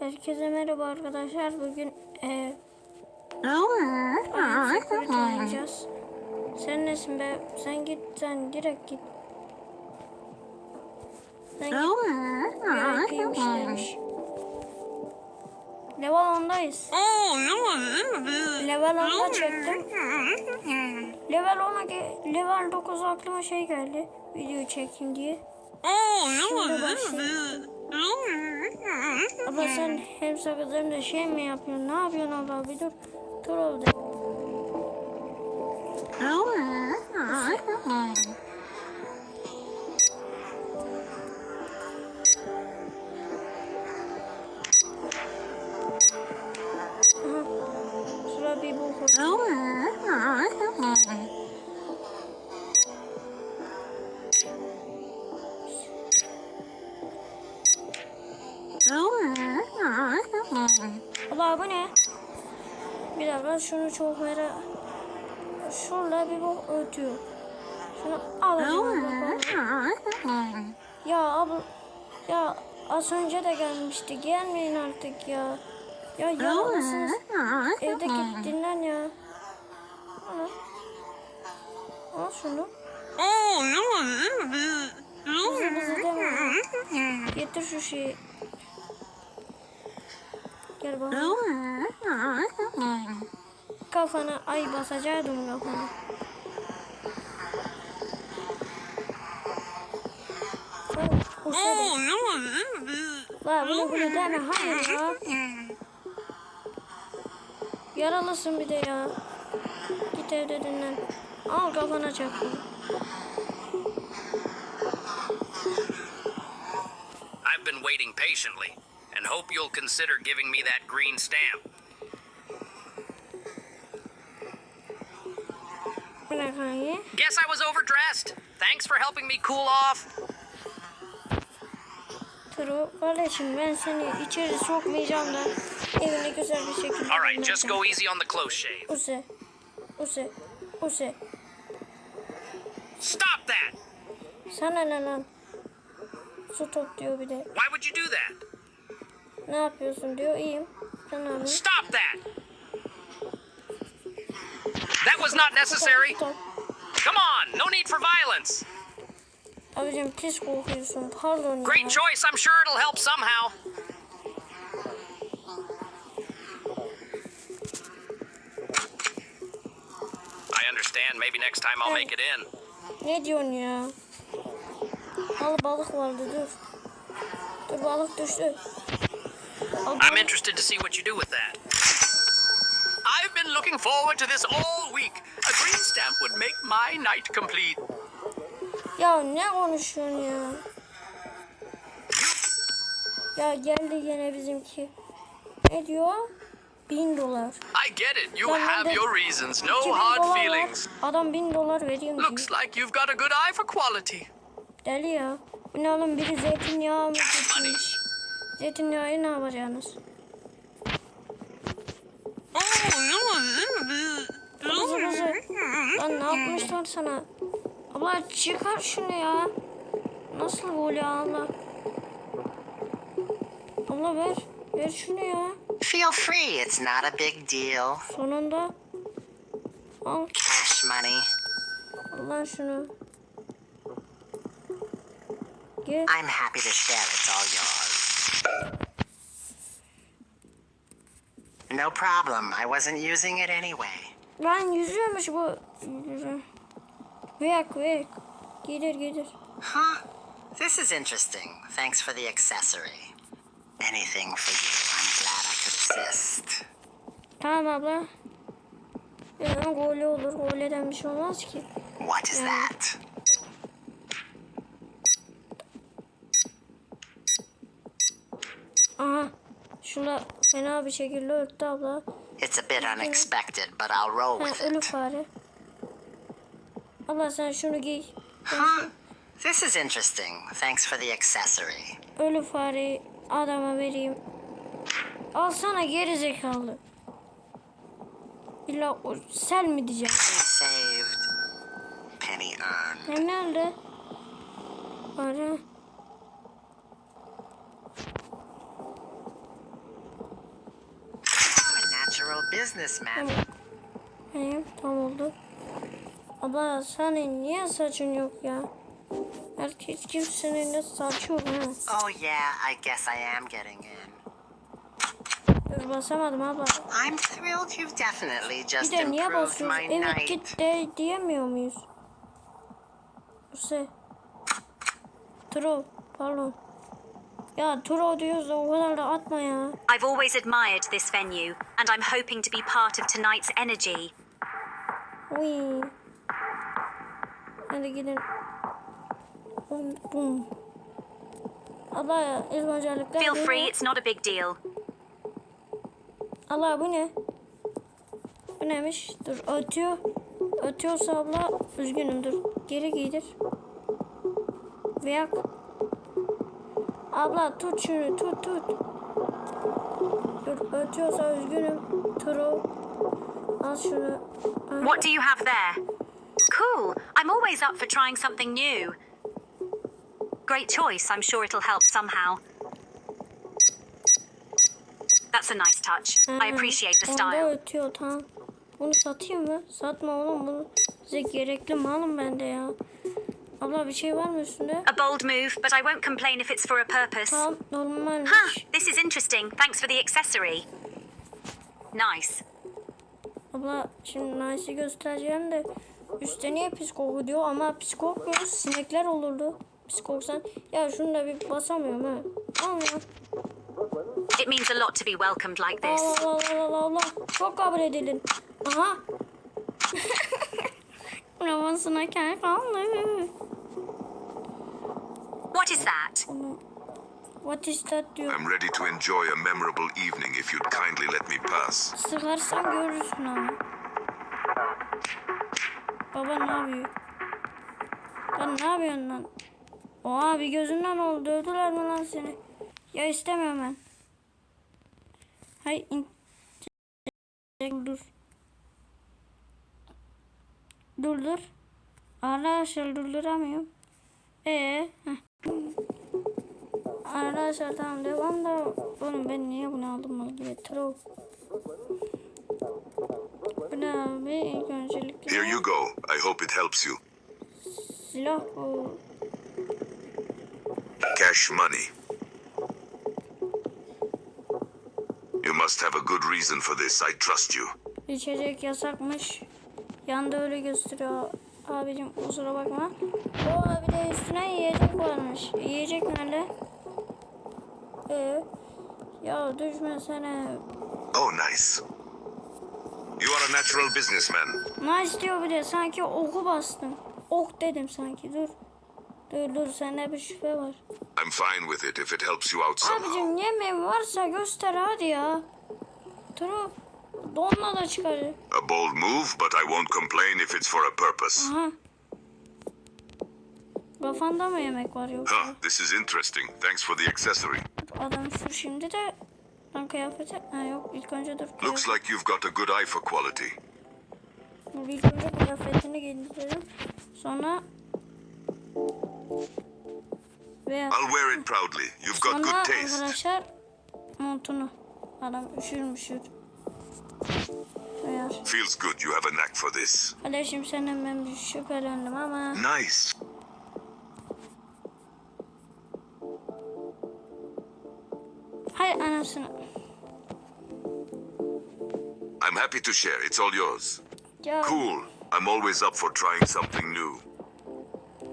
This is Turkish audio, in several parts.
Herkese merhaba arkadaşlar. Bugün e, Security oynayacağız. Sen nesin be? Sen git sen direkt git. Sen git. VIP'ymiş demiş. Level 10'dayız. Level 10'da çektim. Level 10'a ge- level 9 aklıma şey geldi. Video çekeyim diye. Şimdi başlayayım. Abla sen hem sakız hem de şey mi yapıyorsun? Ne yapıyorsun abla? Bir dur. Dur orada. Şuraya bir bul Dakika şunu çok merak... Şurada bir bok ötüyor. Şunu alacağım abla. Ya abla... Ya az önce de gelmişti. Gelmeyin artık ya. Ya yalnızsınız. Evde git dinlen ya. Al. Al şunu. Bizi bizi deme. Getir şu şeyi. Gel bana. Kafana ay basacaktım kafana. O La bunu bunu deme hayır ya. Yaralısın bir de ya. Git evde dinlen. Al kafana çak. I've been waiting patiently and hope you'll consider giving me that green stamp. Guess I was overdressed. Thanks for helping me cool off. Turu kardeşim ben seni içeri sokmayacağım da evine güzel bir şekilde All right, just go easy on the close shave. Use. Use. Use. Stop that! Sana ne lan? Su top diyor bir de. Why would you do that? Ne yapıyorsun diyor. İyiyim. Ne? Stop that! That was not necessary. Come on, no need for violence. Abicim pis kokuyorsun. Pardon ya. Great choice, I'm sure it'll help somehow. I understand. Maybe next time I'll make it in. Ne diyorsun ya? Al balık vardı dur. Dur balık düştü. Al I'm interested to see what you do with that. I've been looking forward to this all week. A green stamp would make my night complete. Ya ne konuşuyorsun ya? Ya geldi yine bizimki. Ne diyor? Bin dolar. I get it. You Tamam, have your reasons. No hard feelings. Adam bin dolar veriyorum diyor. Looks like you've got a good eye for quality. Deli ya. Ne oğlum biri zeytinyağı mı getirmiş? Zeytinyağı ne yapacaksınız? Kızı kızı. Lan ne yapmışlar sana? Abla çıkar şunu ya. Nasıl ya abla? Abla ver. Ver şunu ya. Feel free, it's not a big deal. Sonunda. Al. Cash money. Al lan şunu. Gel. I'm happy to share, it's all yours. No problem, I wasn't using it anyway. Lan yüzüyormuş bu. Vek vek. Gelir gelir. Huh? This is interesting. Thanks for the accessory. Anything for you. I'm glad I could assist. Tamam abla. Ya golü olur. Goleden bir şey olmaz ki. What is Yeah. that? Aha. Şuna fena bir şekilde örttü abla. It's a bit unexpected, but I'll roll with ölü it. fare. Abla sen şunu giy. Huh? This is interesting. Thanks for the accessory. Ölü fareyi adama vereyim. Alsana geri zekalı. İlla o sel mi diyeceğim? Saved. Penny earned. Ya nerede? Businessman. İyi tam oldu. Abla senin niye saçın yok ya? Herkes kimsenin de saçı yok ha. Oh yeah, I guess I am getting in. Dur basamadım abla. I'm thrilled you've definitely Bir just de niye improved basıyoruz? my Evet night. git de diyemiyor muyuz? Buse. Tro pardon. Ya Tro diyoruz da o kadar da atma ya. I've always admired this venue, and I'm hoping to be part of tonight's energy. Uy. Hadi gidin. Bum bum. İlk öncelikle Feel free, it's not a big deal. Allah bu ne? Bu neymiş? Dur ötüyor. Ötüyorsa abla üzgünüm dur. Geri giydir. Veyak. Abla tut şunu tut tut. Dur ötüyorsa üzgünüm. Turu. Al şunu. Al. What do you have there? Cool. I'm always up for trying something new. Great choice. I'm sure it'll help somehow. That's a nice touch. I appreciate the Onda style. ötüyor tamam. Bunu satayım mı? Satma oğlum bunu. Size gerekli malım bende ya. Abla bir şey var mı üstünde? A bold move, but I won't complain if it's for a purpose. Tamam normalmiş. Huh, this is interesting. Thanks for the accessory. Nice. Abla şimdi Nice'i göstereceğim de üstte niye pis koku diyor ama pis kokmuyor sinekler olurdu. Pis koksan. Ya şunu da bir basamıyorum ha. Allah It means a lot to be welcomed like this. Allah Allah Allah Allah. Çok kabul edilin. Aha. Ravasına kel kaldı. What is that? What is that diyor. I'm ready to enjoy a memorable evening if you'd kindly let me pass. Sıkarsan görürsün ama. Baba ne yapıyor? Lan ne yapıyorsun lan? Oha bir gözünden oldu. Dövdüler mi lan seni? Ya istemiyorum ben. Hay in... Dur. Dur dur. Arkadaşlar durduramıyorum. Ee, heh. Arkadaşlar tamam devam da oğlum ben niye bunu aldım gibi troll. Bu ne abi ilk öncelikle Here you go. I hope it helps you. silah bu. Cash money. You must have a good reason for this. I trust you. İçecek yasakmış. Yanda öyle gösteriyor. Abicim kusura bakma. O bir de üstüne yiyecek varmış. Yiyecek nerede? Ee, ya düşmesene. Oh, nice. You are a natural businessman. Nice diyor bir de sanki oku bastım. Ok dedim sanki dur. Dur dur sende bir şüphe var. I'm fine with it if it helps you out somehow. Abicim yemeğin varsa göster hadi ya. Dur. Donla da çıkarır. A bold move, but I won't complain if it's for a purpose. Aha. Kafanda mı yemek var yoksa? Huh, this is interesting. Thanks for the accessory. Adam şu şimdi de lan kıyafeti. Ha yok ilk önce dur. Looks like you've got a good eye for quality. İlk önce kıyafetini giydirelim. Sonra ve I'll wear it proudly. You've got sonra good taste. arkadaşlar montunu. Adam üşür üşür. Uyar. Feels good you have a knack for this. Kardeşim senden ben şüphelendim ama. Nice. Hay anasını. I'm happy to share. It's all yours. Ya Cool. I'm always up for trying something new.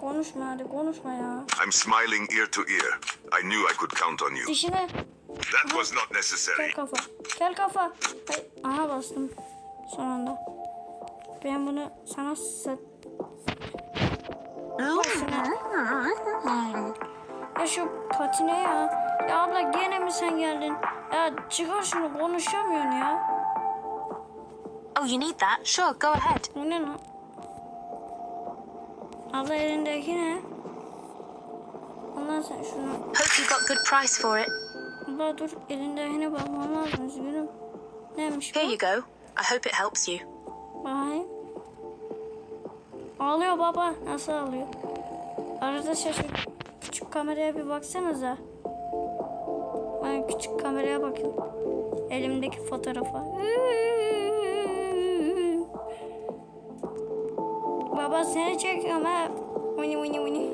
konuşma hadi konuşma ya. I'm smiling ear to ear. I knew I could count on you. Dişine That was not kel necessary. kafa. Kel kafa. Hay, aha bastım. Son anda. Ben bunu sana sat. Ya şu patine ya. Ya abla gene mi sen geldin? Ya çıkar şunu konuşamıyorsun ya. Oh, you need that? Sure, go ahead. Bu ne lan? Abla elindeki ne? Allah sen şunu. Hope you got good price for it. Abla dur elindekine bakmam lazım üzgünüm. Neymiş bu? Here you go. I hope it helps you. Bakayım. Ağlıyor baba. Nasıl ağlıyor? Arkadaşlar şu küçük kameraya bir baksanıza. Ben küçük kameraya bakın. elimdeki fotoğrafa. Baba seni çekiyorum ha. Vini vini vini.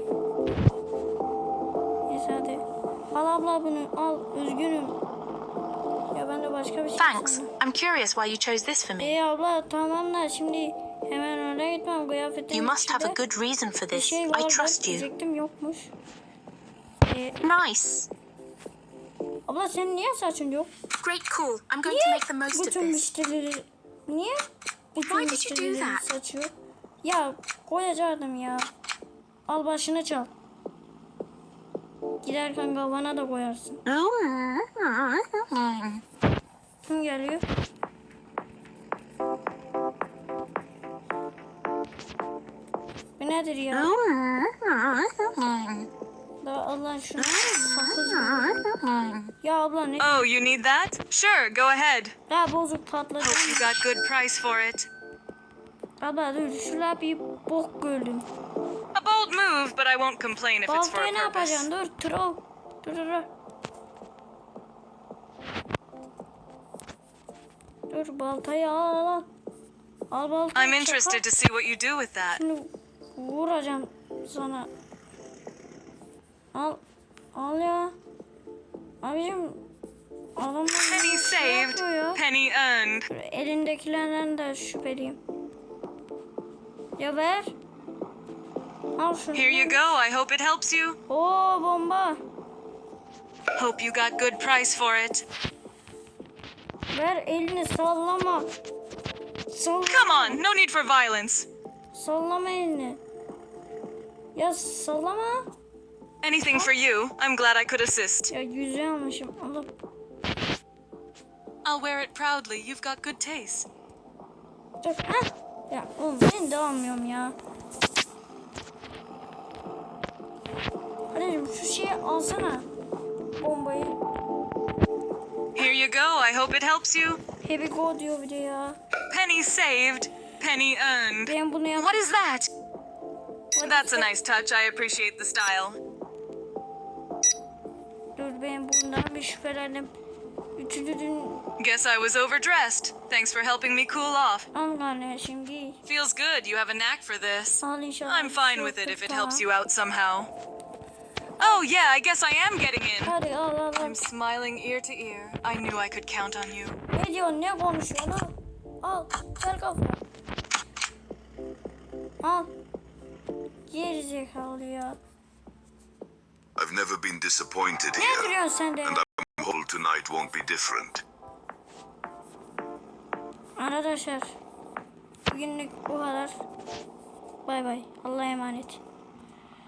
Neyse hadi. Al abla bunu al. Üzgünüm. Başka bir şey Thanks. sandım. I'm curious why you chose this for me. İyi abla tamam da şimdi hemen öyle gitmem. Kıyafetin You must have a good reason for this. şey I var. trust ben you. diyecektim yokmuş. Ee, Nice. abla senin niye saçın yok? Great call. I'm going to Niye make the most of bütün this. müşterileri... Niye bütün Why did you do that? saçı yok? Ya koyacaktım ya. Al başını çal. Giderken kafana da koyarsın. Kim geliyor? Bu nedir ya? Da Allah şunu sakız. Ya abla ne? Oh, you need that? Sure, go ahead. Ya bozuk patladı. Hope you got good price for it. Abla dur şurada bir bok gördüm. A bold move, but I won't complain if it's for Baltayı ne a purpose. yapacaksın? Dur troll. Dur dur dur. Dur baltayı al al al. Al baltayı. I'm interested to see what you do with that. Şimdi vuracağım sana. Al. Al ya. Abicim. Adamlar Penny saved, ya? penny earned. Elindekilerden de şüpheliyim. Ya ver. Al şunu. Here you go. I hope it helps you. Oo bomba. Hope you got good price for it. Ver elini sallama. Sallama. Come on, no need for violence. Sallama elini. Ya sallama. Anything for you. I'm glad I could assist. Ya yüzüğü almışım. Allah. I'll wear it proudly. You've got good taste. Dur. Heh. Ya oğlum ben de almıyorum ya. Anneciğim şu şeyi alsana. Bombayı. Here you go. I hope it helps you. Here we go diyor bir de ya. Penny saved, penny earned. Ben bunu yap. What is that? That's a nice touch. I appreciate the style. Dur ben bundan bir şüphelendim. Üçüncü dün Guess I was overdressed. Thanks for helping me cool off. al kardeşim giy. Feels good. You have a knack for this. Al inşallah. I'm fine with it if it helps you out somehow. Oh, yeah, I guess I am getting in. Hadi al al al. I'm smiling ear to ear. I knew I could count on you. Ne diyorsun ne konuşuyorsun al. Al çel kafa. Al. Geri ya. I've never been disappointed Ne here, duruyorsun sen de? and I'm whole tonight won't be different. Arkadaşlar. Bugünlük bu kadar. Bay bay. Allah'a emanet.